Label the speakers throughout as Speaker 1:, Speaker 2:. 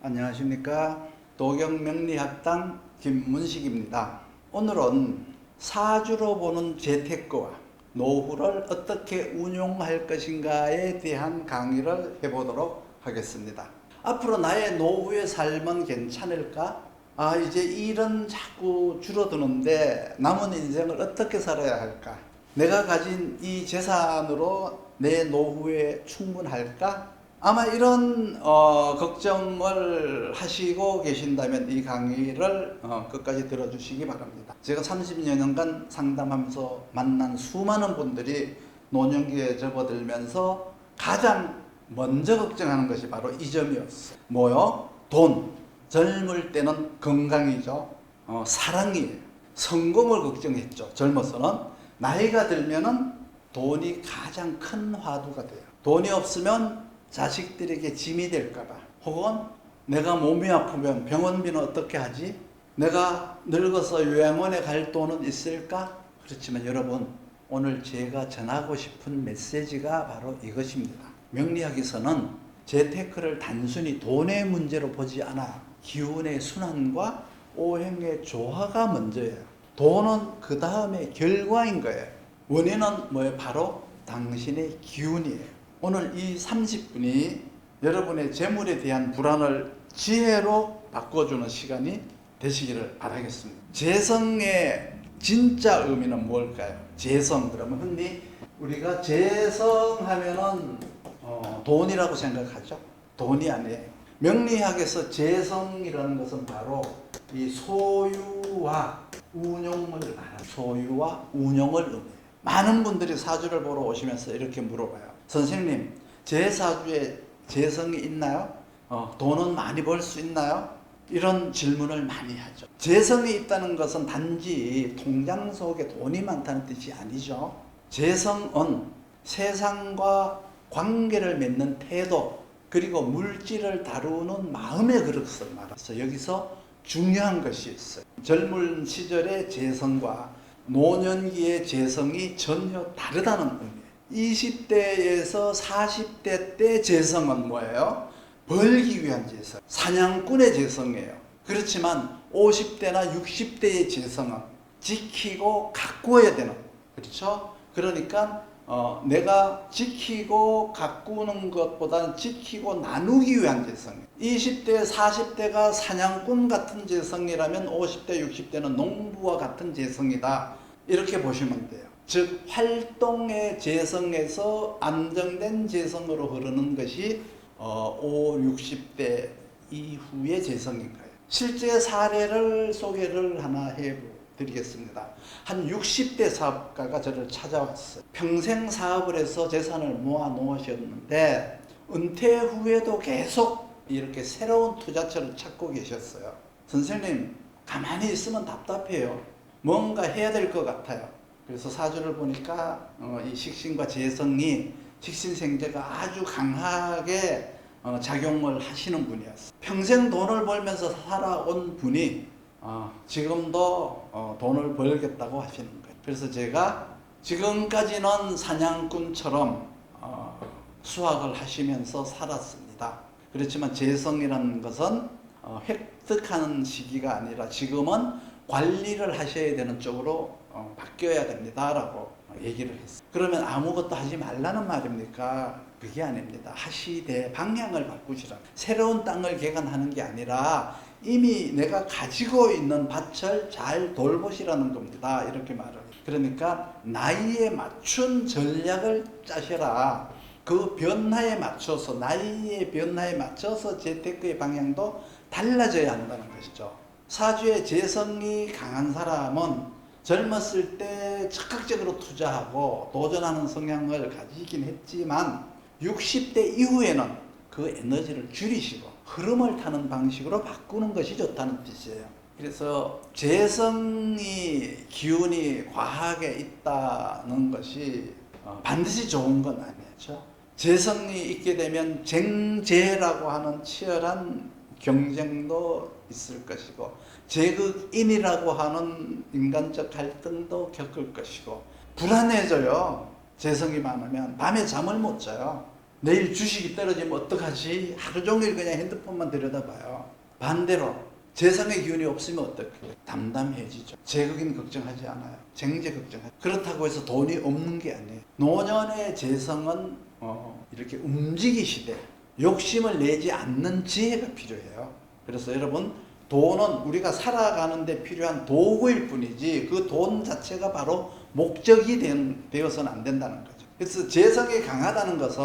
Speaker 1: 안녕하십니까. 도경명리학당 김문식입니다. 오늘은 사주로 보는 재테크와 노후를 어떻게 운용할 것인가에 대한 강의를 해보도록 하겠습니다. 앞으로 나의 노후의 삶은 괜찮을까? 아, 이제 일은 자꾸 줄어드는데 남은 인생을 어떻게 살아야 할까? 내가 가진 이 재산으로 내 노후에 충분할까? 아마 이런 어, 걱정을 하시고 계신다면 이 강의를 어, 끝까지 들어주시기 바랍니다. 제가 30여 년간 상담하면서 만난 수많은 분들이 노년기에 접어들면서 가장 먼저 걱정하는 것이 바로 이 점이었어요. 뭐요? 돈. 젊을 때는 건강이죠. 어, 사랑이에요. 성공을 걱정했죠. 젊어서는. 나이가 들면은 돈이 가장 큰 화두가 돼요. 돈이 없으면 자식들에게 짐이 될까봐. 혹은 내가 몸이 아프면 병원비는 어떻게 하지? 내가 늙어서 요양원에 갈 돈은 있을까? 그렇지만 여러분, 오늘 제가 전하고 싶은 메시지가 바로 이것입니다. 명리학에서는 재테크를 단순히 돈의 문제로 보지 않아 기운의 순환과 오행의 조화가 먼저예요. 돈은 그 다음에 결과인 거예요. 원인은 뭐예요? 바로 당신의 기운이에요. 오늘 이 30분이 여러분의 재물에 대한 불안을 지혜로 바꿔주는 시간이 되시기를 바라겠습니다. 재성의 진짜 의미는 뭘까요? 재성 그러면 흔히 우리가 재성하면은 어, 돈이라고 생각하죠. 돈이 아니에요. 명리학에서 재성이라는 것은 바로 이 소유와 운용을 말하는 소유와 운용을 의미해요. 많은 분들이 사주를 보러 오시면서 이렇게 물어봐요. 선생님, 제 사주에 재성이 있나요? 어, 돈은 많이 벌 수 있나요? 이런 질문을 많이 하죠. 재성이 있다는 것은 단지 통장 속에 돈이 많다는 뜻이 아니죠. 재성은 세상과 관계를 맺는 태도, 그리고 물질을 다루는 마음의 그릇을 말해서 여기서 중요한 것이 있어요. 젊은 시절의 재성과 노년기의 재성이 전혀 다르다는 의미예요. 20대에서 40대 때 재성은 뭐예요? 벌기 위한 재성. 사냥꾼의 재성이에요. 그렇지만 50대나 60대의 재성은 지키고 가꾸어야 되는. 그렇죠? 그러니까 어, 내가 지키고 가꾸는 것보다는 지키고 나누기 위한 재성이에요. 20대, 40대가 사냥꾼 같은 재성이라면 50대, 60대는 농부와 같은 재성이다. 이렇게 보시면 돼요. 즉, 활동의 재성에서 안정된 재성으로 흐르는 것이 어, 5, 60대 이후의 재성인 거예요. 실제 사례를 소개를 하나 해보고 드리겠습니다. 한 60대 사업가가 저를 찾아왔어요. 평생 사업을 해서 재산을 모아 놓으셨는데 은퇴 후에도 계속 이렇게 새로운 투자처를 찾고 계셨어요. 선생님, 가만히 있으면 답답해요. 뭔가 해야 될 것 같아요. 그래서 사주를 보니까 어, 이 식신과 재성이 식신생제가 아주 강하게 어, 작용을 하시는 분이었어요. 평생 돈을 벌면서 살아온 분이 어, 지금도 어, 돈을 벌겠다고 하시는 거예요. 그래서 제가 지금까지는 사냥꾼처럼 어, 수학을 하시면서 살았습니다. 그렇지만 재성이라는 것은 어, 획득하는 시기가 아니라 지금은 관리를 하셔야 되는 쪽으로 어, 바뀌어야 됩니다라고 얘기를 했어요. 그러면 아무것도 하지 말라는 말입니까? 그게 아닙니다. 하시되 방향을 바꾸시라. 새로운 땅을 개간하는 게 아니라 이미 내가 가지고 있는 밭을 잘 돌보시라는 겁니다. 이렇게 말을. 그러니까 나이에 맞춘 전략을 짜셔라. 그 변화에 맞춰서 나이의 변화에 맞춰서 재테크의 방향도 달라져야 한다는 것이죠. 사주의 재성이 강한 사람은 젊었을 때 적극적으로 투자하고 도전하는 성향을 가지긴 했지만 60대 이후에는 그 에너지를 줄이시고 흐름을 타는 방식으로 바꾸는 것이 좋다는 뜻이에요. 그래서 재성이 기운이 과하게 있다는 것이 어, 반드시 좋은 건 아니죠. 재성이 있게 되면 쟁제라고 하는 치열한 경쟁도 있을 것이고 제극인이라고 하는 인간적 갈등도 겪을 것이고 불안해져요. 재성이 많으면 밤에 잠을 못 자요. 내일 주식이 떨어지면 어떡하지? 하루 종일 그냥 핸드폰만 들여다봐요. 반대로 재성의 기운이 없으면 어떡해? 담담해지죠. 재극인 걱정하지 않아요. 쟁제 걱정하지. 그렇다고 해서 돈이 없는 게 아니에요. 노년의 재성은 어, 이렇게 움직이시되 욕심을 내지 않는 지혜가 필요해요. 그래서 여러분 돈은 우리가 살아가는 데 필요한 도구일 뿐이지 그 돈 자체가 바로 목적이 된, 되어서는 안 된다는 거죠. 그래서 재성이 강하다는 것은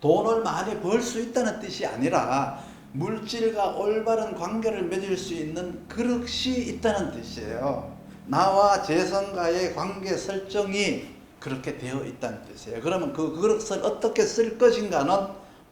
Speaker 1: 돈을 많이 벌 수 있다는 뜻이 아니라 물질과 올바른 관계를 맺을 수 있는 그릇이 있다는 뜻이에요. 나와 재성과의 관계 설정이 그렇게 되어 있다는 뜻이에요. 그러면 그 그릇을 어떻게 쓸 것인가는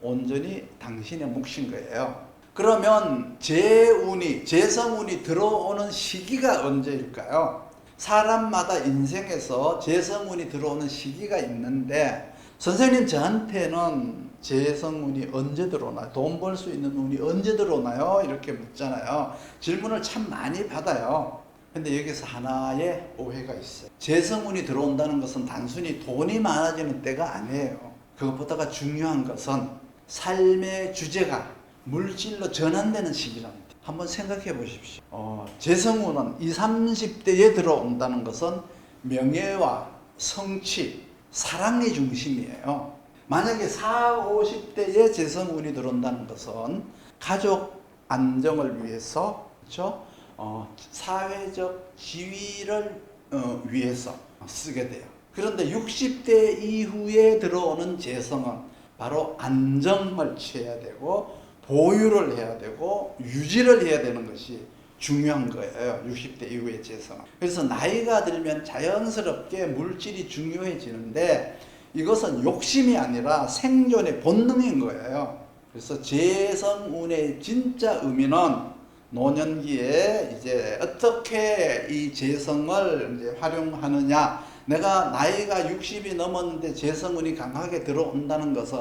Speaker 1: 온전히 당신의 몫인 거예요. 그러면 재운이, 재성운이 들어오는 시기가 언제일까요? 사람마다 인생에서 재성운이 들어오는 시기가 있는데 선생님 저한테는 재성운이 언제 들어오나요? 돈 벌 수 있는 운이 언제 들어오나요? 이렇게 묻잖아요. 질문을 참 많이 받아요. 근데 여기서 하나의 오해가 있어요. 재성운이 들어온다는 것은 단순히 돈이 많아지는 때가 아니에요. 그것보다가 중요한 것은 삶의 주제가 물질로 전환되는 시기랍니다. 한번 생각해 보십시오. 어, 재성운은 20, 30대에 들어온다는 것은 명예와 성취, 사랑의 중심이에요. 만약에 4, 50대에 재성운이 들어온다는 것은 가족 안정을 위해서 그렇죠? 어, 사회적 지위를 어, 위해서 쓰게 돼요. 그런데 60대 이후에 들어오는 재성은 바로 안정을 취해야 되고 보유를 해야 되고 유지를 해야 되는 것이 중요한 거예요. 60대 이후의 재성은. 그래서 나이가 들면 자연스럽게 물질이 중요해지는데 이것은 욕심이 아니라 생존의 본능인 거예요. 그래서 재성운의 진짜 의미는 노년기에 이제 어떻게 이 재성을 이제 활용하느냐. 내가 나이가 60이 넘었는데 재성운이 강하게 들어온다는 것은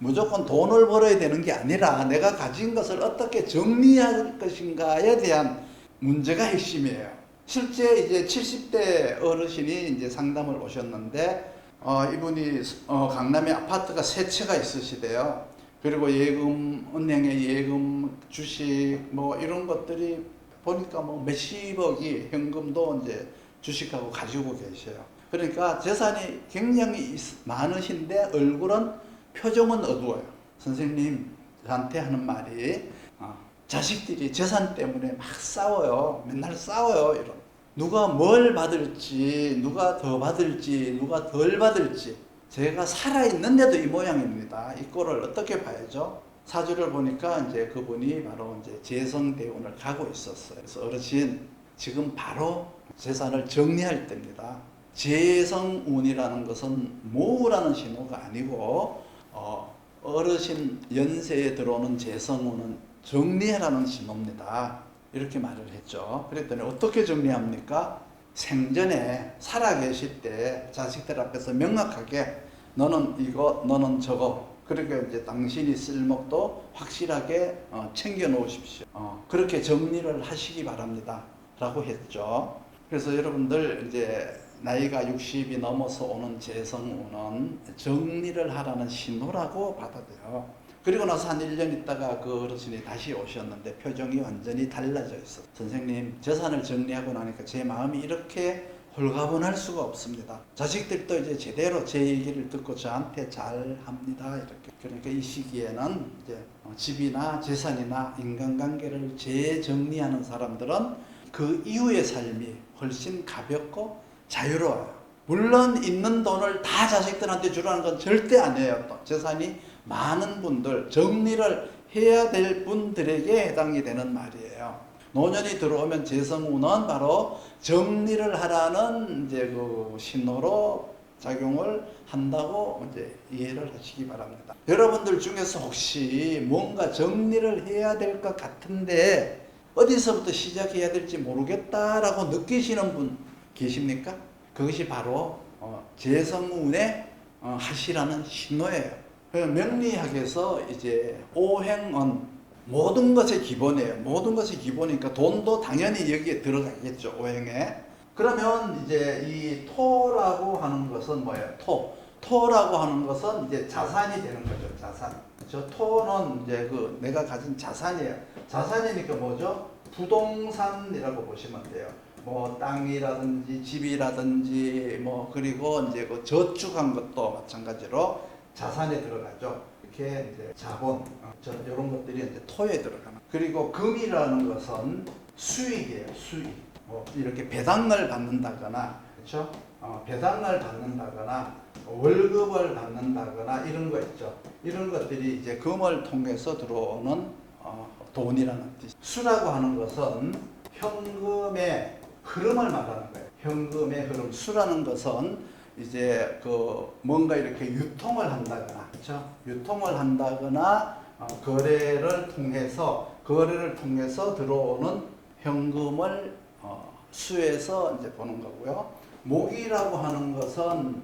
Speaker 1: 무조건 돈을 벌어야 되는 게 아니라 내가 가진 것을 어떻게 정리할 것인가에 대한 문제가 핵심이에요. 실제 이제 70대 어르신이 이제 상담을 오셨는데 어, 이분이 어, 강남에 아파트가 세 채가 있으시대요. 그리고 예금, 은행의 예금, 주식, 뭐 이런 것들이 보니까 뭐 몇십억이 현금도 이제 주식하고 가지고 계셔요. 그러니까 재산이 굉장히 있- 많으신데 얼굴은 표정은 어두워요. 선생님, 저한테 하는 말이, 어, 자식들이 재산 때문에 막 싸워요. 맨날 싸워요. 이런. 누가 뭘 받을지, 누가 더 받을지, 누가 덜 받을지. 제가 살아 있는데도 이 모양입니다. 이 꼴을 어떻게 봐야죠? 사주를 보니까 이제 그분이 바로 이제 재성대운을 가고 있었어요. 그래서 어르신, 지금 바로 재산을 정리할 때입니다. 재성운이라는 것은 모으라는 신호가 아니고, 어, 어르신 연세에 들어오는 재성운은 정리하라는 신호입니다. 이렇게 말을 했죠. 그랬더니 어떻게 정리합니까? 생전에 살아 계실 때 자식들 앞에서 명확하게 너는 이거, 너는 저거. 그렇게 이제 당신이 쓸 목도 확실하게 어, 챙겨 놓으십시오. 어, 그렇게 정리를 하시기 바랍니다. 라고 했죠. 그래서 여러분들 이제 나이가 60이 넘어서 오는 재성운은 정리를 하라는 신호라고 받아들여요. 그리고 나서 한 1년 있다가 그 어르신이 다시 오셨는데 표정이 완전히 달라져 있어. 선생님, 재산을 정리하고 나니까 제 마음이 이렇게 홀가분할 수가 없습니다. 자식들도 이제 제대로 제 얘기를 듣고 저한테 잘 합니다. 이렇게. 그러니까 이 시기에는 이제 어, 집이나 재산이나 인간관계를 재정리하는 사람들은 그 이후의 삶이 훨씬 가볍고 자유로워요. 물론 있는 돈을 다 자식들한테 주라는 건 절대 아니에요. 또 재산이 많은 분들, 정리를 해야 될 분들에게 해당이 되는 말이에요. 노년이 들어오면 재성운은 바로 정리를 하라는 이제 그 신호로 작용을 한다고 이제 이해를 하시기 바랍니다. 여러분들 중에서 혹시 뭔가 정리를 해야 될 것 같은데 어디서부터 시작해야 될지 모르겠다라고 느끼시는 분 계십니까? 그것이 바로 어, 재성운에 어, 하시라는 신호예요. 그 명리학에서 이제 오행은 모든 것의 기본이에요. 모든 것이 기본이니까 돈도 당연히 여기에 들어가겠죠. 오행에. 그러면 이제 이 토라고 하는 것은 뭐예요? 토. 토라고 하는 것은 이제 자산이 되는 거죠. 자산. 저 토는 이제 그 내가 가진 자산이에요. 자산이니까 뭐죠? 부동산이라고 보시면 돼요. 뭐 땅이라든지 집이라든지 뭐 그리고 이제 그 저축한 것도 마찬가지로 자산에 들어가죠. 이렇게 이제 자본, 어, 저 이런 것들이 이제 토에 들어가는. 그리고 금이라는 것은 수익이에요. 수익. 뭐 이렇게 배당을 받는다거나 그렇죠? 어, 배당을 받는다거나 월급을 받는다거나 이런 거 있죠. 이런 것들이 이제 금을 통해서 들어오는 어, 돈이라는 뜻. 수라고 하는 것은 현금의 흐름을 말하는 거예요. 현금의 흐름. 수라는 것은 이제 그 뭔가 이렇게 유통을 한다거나, 그렇죠? 유통을 한다거나 어, 거래를 통해서 거래를 통해서 들어오는 현금을 어, 수에서 이제 보는 거고요. 목이라고 하는 것은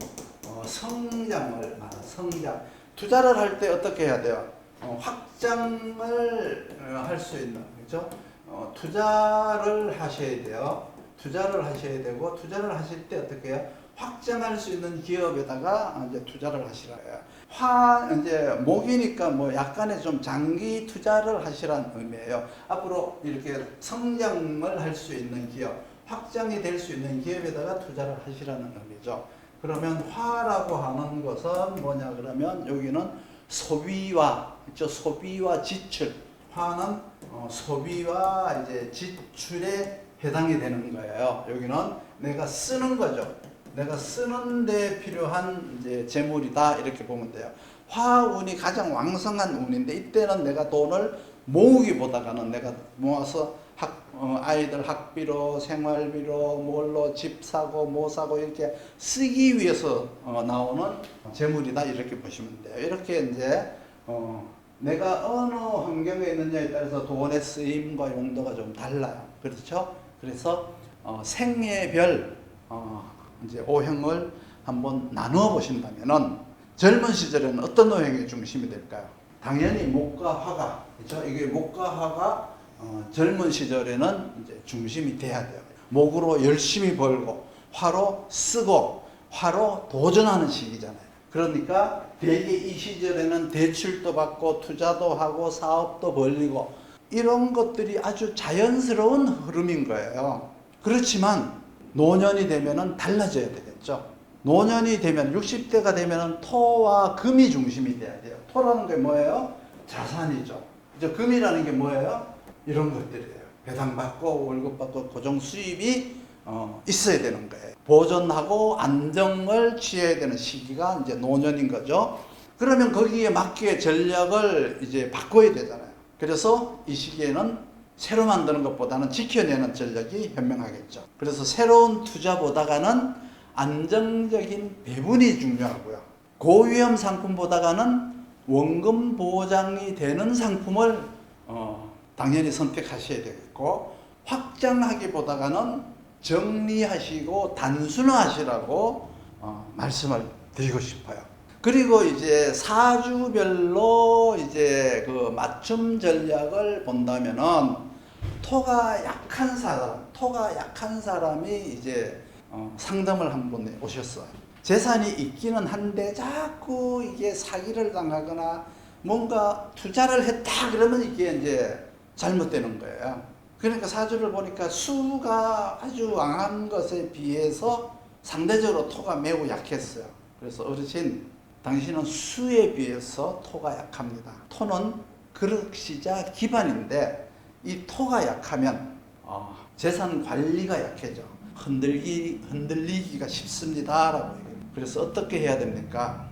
Speaker 1: 어, 성장을 말하 성장. 투자를 할 때 어떻게 해야 돼요? 어, 확장을 할 수 있는 그렇죠? 어, 투자를 하셔야 돼요. 투자를 하셔야 되고 투자를 하실 때 어떻게 해요? 확장할 수 있는 기업에다가 이제 투자를 하시라요. 화 이제 목이니까 뭐 약간의 좀 장기 투자를 하시라는 의미예요. 앞으로 이렇게 성장을 할 수 있는 기업, 확장이 될 수 있는 기업에다가 투자를 하시라는 의미죠. 그러면 화라고 하는 것은 뭐냐 그러면 여기는 소비와 있죠 소비와 지출 화는 어, 소비와 이제 지출에 해당이 되는 거예요. 여기는 내가 쓰는 거죠. 내가 쓰는데 필요한 이제 재물이다 이렇게 보면 돼요. 화운이 가장 왕성한 운인데 이때는 내가 돈을 모으기보다가는 내가 모아서 학, 어, 아이들 학비로 생활비로 뭘로 집 사고 뭐 사고 이렇게 쓰기 위해서 어, 나오는 재물이다 이렇게 보시면 돼요. 이렇게 이제 어, 내가 어느 환경에 있느냐에 따라서 돈의 쓰임과 용도가 좀 달라요. 그렇죠? 그래서 어, 생애별 어, 이제 오형을 한번 나누어 보신다면은 젊은 시절에는 어떤 오형이 중심이 될까요? 당연히 목과 화가 그렇죠? 이게 목과 화가 어, 젊은 시절에는 이제 중심이 돼야 돼요. 목으로 열심히 벌고 화로 쓰고 화로 도전하는 시기잖아요. 그러니까 대개 이 시절에는 대출도 받고 투자도 하고 사업도 벌리고 이런 것들이 아주 자연스러운 흐름인 거예요. 그렇지만 노년이 되면은 달라져야 되겠죠. 노년이 되면 60대가 되면은 토와 금이 중심이 돼야 돼요. 토라는 게 뭐예요? 자산이죠. 이제 금이라는 게 뭐예요? 이런 것들이에요. 배당 받고 월급 받고 고정 수입이 어, 있어야 되는 거예요. 보존하고 안정을 취해야 되는 시기가 이제 노년인 거죠. 그러면 거기에 맞게 전략을 이제 바꿔야 되잖아요. 그래서 이 시기에는 새로 만드는 것보다는 지켜내는 전략이 현명하겠죠. 그래서 새로운 투자보다가는 안정적인 배분이 중요하고요. 고위험 상품보다가는 원금 보장이 되는 상품을 어, 당연히 선택하셔야 되겠고 확장하기보다가는 정리하시고 단순화하시라고 어, 말씀을 드리고 싶어요. 그리고 이제 사주별로 이제 그 맞춤 전략을 본다면은 토가 약한 사람, 토가 약한 사람이 이제 어, 상담을 한 번 오셨어요. 재산이 있기는 한데 자꾸 이게 사기를 당하거나 뭔가 투자를 했다 그러면 이게 이제 잘못되는 거예요. 그러니까 사주를 보니까 수가 아주 왕한 것에 비해서 상대적으로 토가 매우 약했어요. 그래서 어르신, 당신은 수에 비해서 토가 약합니다. 토는 그릇이자 기반인데 이 토가 약하면 어, 재산 관리가 약해져. 흔들기 흔들리기가 쉽습니다라고 얘기해요. 그래서 어떻게 해야 됩니까?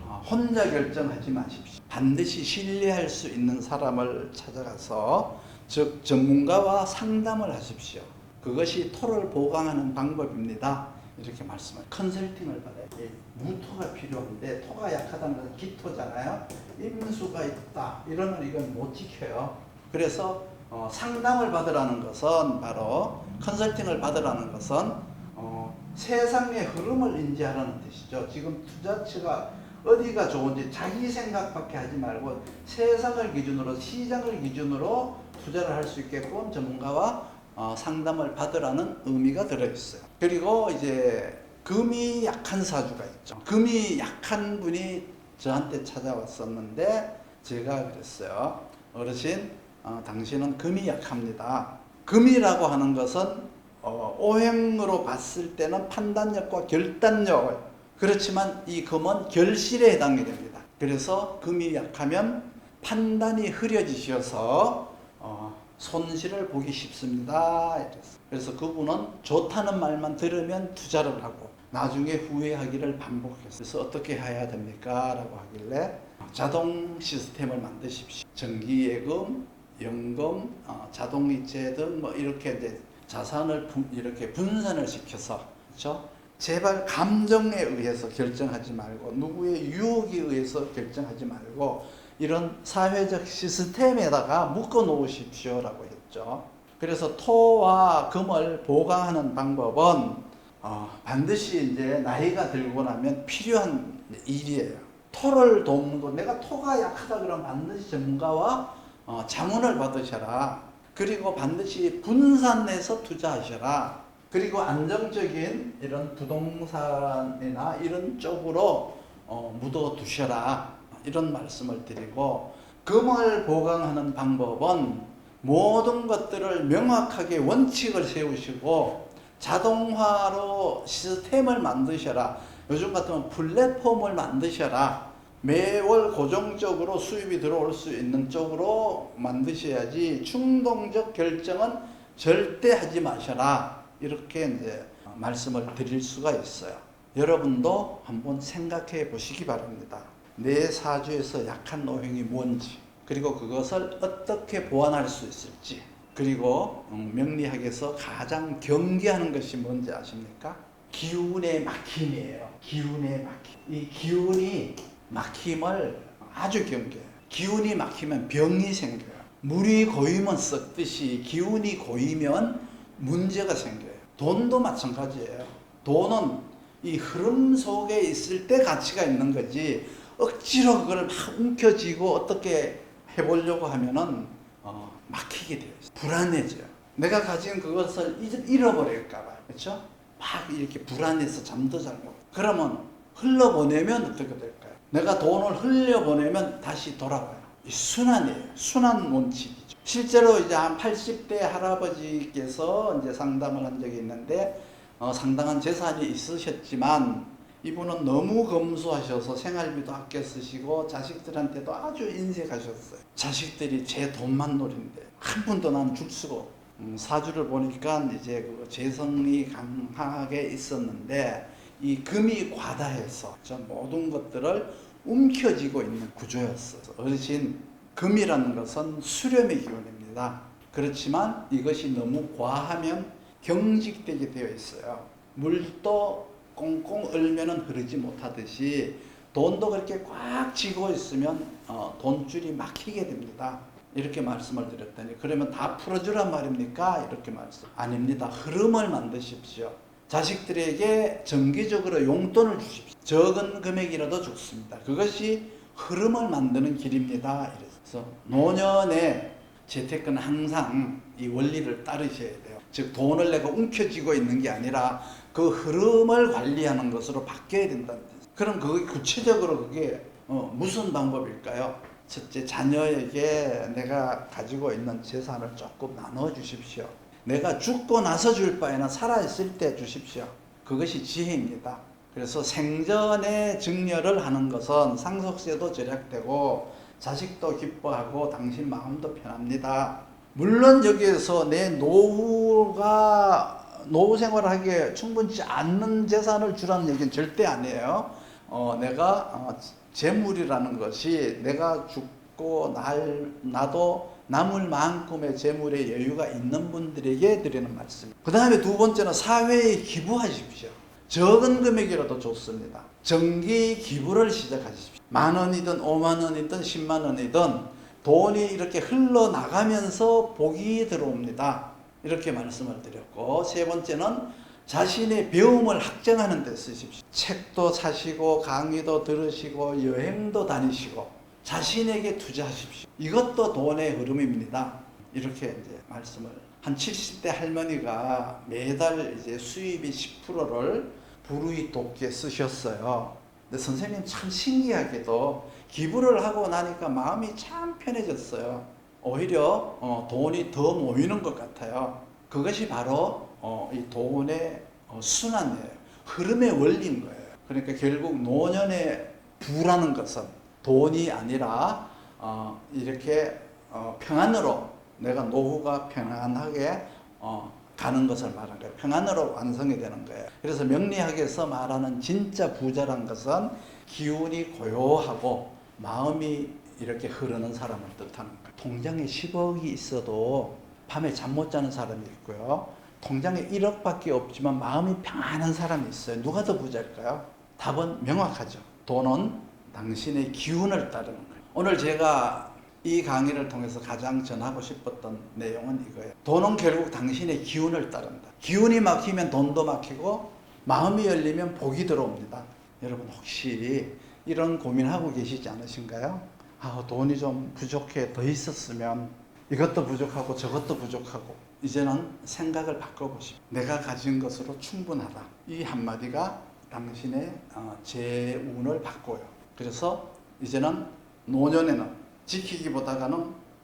Speaker 1: 어, 혼자 결정하지 마십시오. 반드시 신뢰할 수 있는 사람을 찾아가서 즉 전문가와 상담을 하십시오. 그것이 토를 보강하는 방법입니다. 이렇게 말씀을 컨설팅을 받아요. 예, 무토가 필요한데 토가 약하다는 것은 기토잖아요. 임수가 있다 이러면 이건 못 지켜요. 그래서 어, 상담을 받으라는 것은 바로 컨설팅을 받으라는 것은 어, 세상의 흐름을 인지하라는 뜻이죠. 지금 투자처가 어디가 좋은지 자기 생각밖에 하지 말고 세상을 기준으로 시장을 기준으로 투자를 할 수 있게끔 전문가와 어, 상담을 받으라는 의미가 들어 있어요. 그리고 이제 금이 약한 사주가 있죠. 금이 약한 분이 저한테 찾아왔었는데 제가 그랬어요. 어르신, 어, 당신은 금이 약합니다. 금이라고 하는 것은 어, 오행으로 봤을 때는 판단력과 결단력 그렇지만 이 금은 결실에 해당이 됩니다. 그래서 금이 약하면 판단이 흐려지셔서 어, 손실을 보기 쉽습니다. 이랬어요. 그래서 그분은 좋다는 말만 들으면 투자를 하고 나중에 후회하기를 반복했어요. 그래서 어떻게 해야 됩니까? 라고 하길래 자동 시스템을 만드십시오. 전기예금, 연금, 어, 자동이체 등 뭐 이렇게 이제 자산을 분- 이렇게 분산을 시켜서 그렇죠? 제발 감정에 의해서 결정하지 말고 누구의 유혹에 의해서 결정하지 말고 이런 사회적 시스템에다가 묶어 놓으십시오라고 했죠. 그래서 토와 금을 보강하는 방법은 어, 반드시 이제 나이가 들고 나면 필요한 일이에요. 토를 돕는 거 내가 토가 약하다 그러면 반드시 전문가와 어, 자문을 받으셔라. 그리고 반드시 분산해서 투자하셔라. 그리고 안정적인 이런 부동산이나 이런 쪽으로 어, 묻어 두셔라. 이런 말씀을 드리고 금을 보강하는 방법은 모든 것들을 명확하게 원칙을 세우시고 자동화로 시스템을 만드셔라. 요즘 같으면 플랫폼을 만드셔라. 매월 고정적으로 수입이 들어올 수 있는 쪽으로 만드셔야지 충동적 결정은 절대 하지 마셔라. 이렇게 이제 말씀을 드릴 수가 있어요. 여러분도 한번 생각해 보시기 바랍니다. 내 사주에서 약한 노행이 뭔지, 그리고 그것을 어떻게 보완할 수 있을지, 그리고 음, 명리학에서 가장 경계하는 것이 뭔지 아십니까? 기운의 막힘이에요. 기운의 막힘. 이 기운이 막힘을 아주 경계해요. 기운이 막히면 병이 생겨요. 물이 고이면 썩듯이 기운이 고이면 문제가 생겨요. 돈도 마찬가지예요. 돈은 이 흐름 속에 있을 때 가치가 있는 거지 억지로 그걸 막 움켜쥐고 어떻게 해보려고 하면은 어, 막히게 돼요. 불안해져요. 내가 가진 그것을 잊- 잃어버릴까봐. 그렇죠? 막 이렇게 불안해서 잠도 잘 못. 그러면 흘러보내면 어떻게 될까요? 내가 돈을 흘려보내면 다시 돌아와요. 이 순환이에요. 순환 원칙이죠. 실제로 이제 한 80대 할아버지께서 이제 상담을 한 적이 있는데 어, 상당한 재산이 있으셨지만 이분은 너무 검소하셔서 생활비도 아껴 쓰시고 자식들한테도 아주 인색하셨어요. 자식들이 제 돈만 노린대. 한 푼도 난 줄 수가 없고. 음, 사주를 보니까 이제 그 재성이 강하게 있었는데 이 금이 과다해서 저 모든 것들을 움켜쥐고 있는 구조였어요. 어르신 금이라는 것은 수렴의 기운입니다. 그렇지만 이것이 너무 과하면 경직되게 되어 있어요. 물도 꽁꽁 얼면은 흐르지 못하듯이 돈도 그렇게 꽉 쥐고 있으면 어, 돈줄이 막히게 됩니다. 이렇게 말씀을 드렸더니 그러면 다 풀어주란 말입니까? 이렇게 말씀. 아닙니다. 흐름을 만드십시오. 자식들에게 정기적으로 용돈을 주십시오. 적은 금액이라도 좋습니다. 그것이 흐름을 만드는 길입니다. 그래서 노년의 재테크는 항상 이 원리를 따르셔야 돼요. 즉 돈을 내가 움켜쥐고 있는 게 아니라 그 흐름을 관리하는 것으로 바뀌어야 된다는 뜻. 그럼 그게 구체적으로 그게 어, 무슨 방법일까요? 첫째 자녀에게 내가 가지고 있는 재산을 조금 나눠 주십시오. 내가 죽고 나서 줄 바에는 살아 있을 때 주십시오. 그것이 지혜입니다. 그래서 생전에 증여를 하는 것은 상속세도 절약되고 자식도 기뻐하고 당신 마음도 편합니다. 물론 여기에서 내 노후가 노후 생활을 하기에 충분치 않는 재산을 주라는 얘기는 절대 아니에요. 어, 내가 어, 재물이라는 것이 내가 죽고 날 나도 남을 만큼의 재물의 여유가 있는 분들에게 드리는 말씀. 그 다음에 두 번째는 사회에 기부하십시오. 적은 금액이라도 좋습니다. 정기 기부를 시작하십시오. 만 원이든 오만 원이든 십만 원이든 돈이 이렇게 흘러나가면서 복이 들어옵니다. 이렇게 말씀을 드렸고 세 번째는 자신의 배움을 확장하는 데 쓰십시오. 책도 사시고 강의도 들으시고 여행도 다니시고 자신에게 투자하십시오. 이것도 돈의 흐름입니다. 이렇게 이제 말씀을 한 70대 할머니가 매달 이제 수입이 10%를 불의 돕게 쓰셨어요. 근데 선생님 참 신기하게도 기부를 하고 나니까 마음이 참 편해졌어요. 오히려 어, 돈이 더 모이는 것 같아요. 그것이 바로 어, 이 돈의 어, 순환이에요. 흐름의 원리인 거예요. 그러니까 결국 노년의 부라는 것은 돈이 아니라 어, 이렇게 어, 평안으로 내가 노후가 평안하게 어, 가는 것을 말하는 거예요. 평안으로 완성이 되는 거예요. 그래서 명리학에서 말하는 진짜 부자란 것은 기운이 고요하고 마음이 이렇게 흐르는 사람을 뜻하는 거예요. 통장에 10억이 있어도 밤에 잠 못 자는 사람이 있고요. 통장에 1억밖에 없지만 마음이 평안한 사람이 있어요. 누가 더 부자일까요? 답은 명확하죠. 돈은 당신의 기운을 따르는 거예요. 오늘 제가 이 강의를 통해서 가장 전하고 싶었던 내용은 이거예요. 돈은 결국 당신의 기운을 따른다. 기운이 막히면 돈도 막히고 마음이 열리면 복이 들어옵니다. 여러분 혹시 이런 고민하고 계시지 않으신가요? 아, 돈이 좀 부족해 더 있었으면 이것도 부족하고 저것도 부족하고 이제는 생각을 바꿔보시오. 내가 가진 것으로 충분하다. 이 한마디가 당신의 어, 재운을 바꿔요. 그래서 이제는 노년에는 지키기보다가는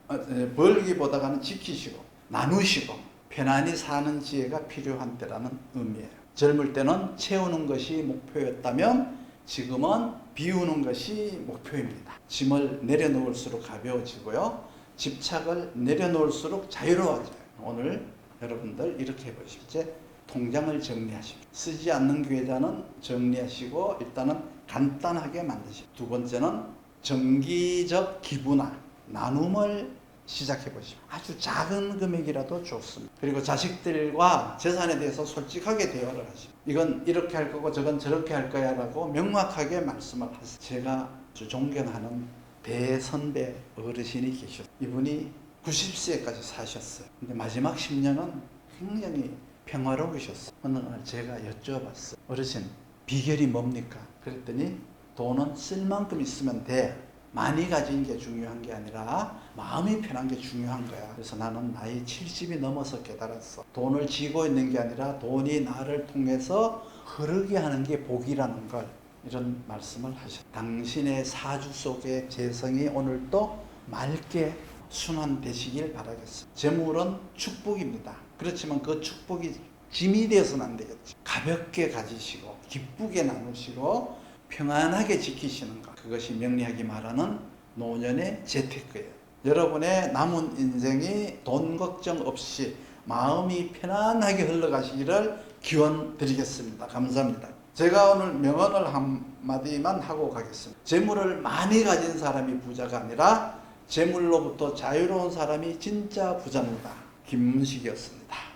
Speaker 1: 어, 에, 벌기보다가는 지키시고 나누시고 편안히 사는 지혜가 필요한 때라는 의미예요. 젊을 때는 채우는 것이 목표였다면 지금은 비우는 것이 목표입니다. 짐을 내려놓을수록 가벼워지고요. 집착을 내려놓을수록 자유로워져요. 오늘 여러분들 이렇게 해보십시오. 통장을 정리하십시오. 쓰지 않는 계좌는 정리하시고 일단은 간단하게 만드십시오. 두 번째는 정기적 기부나 나눔을 시작해 보십시오. 아주 작은 금액이라도 좋습니다. 그리고 자식들과 재산에 대해서 솔직하게 대화를 하십시오. 이건 이렇게 할 거고 저건 저렇게 할 거야 라고 명확하게 말씀을 하세요. 제가 존경하는 대선배 어르신이 계셨어요. 이분이 90세까지 사셨어요. 근데 마지막 10년은 굉장히 평화로우셨어요. 어느 날 제가 여쭤봤어요. 어르신, 비결이 뭡니까? 그랬더니 돈은 쓸 만큼 있으면 돼. 많이 가진 게 중요한 게 아니라 마음이 편한 게 중요한 거야. 그래서 나는 나이 70이 넘어서 깨달았어. 돈을 쥐고 있는 게 아니라 돈이 나를 통해서 흐르게 하는 게 복이라는 걸 이런 말씀을 하셨. 당신의 사주 속의 재성이 오늘도 맑게 순환되시길 바라겠습니다. 재물은 축복입니다. 그렇지만 그 축복이 짐이 되어서는 안 되겠죠. 가볍게 가지시고 기쁘게 나누시고 평안하게 지키시는 것. 그것이 명리학이 말하는 노년의 재테크예요. 여러분의 남은 인생이 돈 걱정 없이 마음이 편안하게 흘러가시기를 기원 드리겠습니다. 감사합니다. 제가 오늘 명언을 한마디만 하고 가겠습니다. 재물을 많이 가진 사람이 부자가 아니라 재물로부터 자유로운 사람이 진짜 부자입니다. 김문식이었습니다.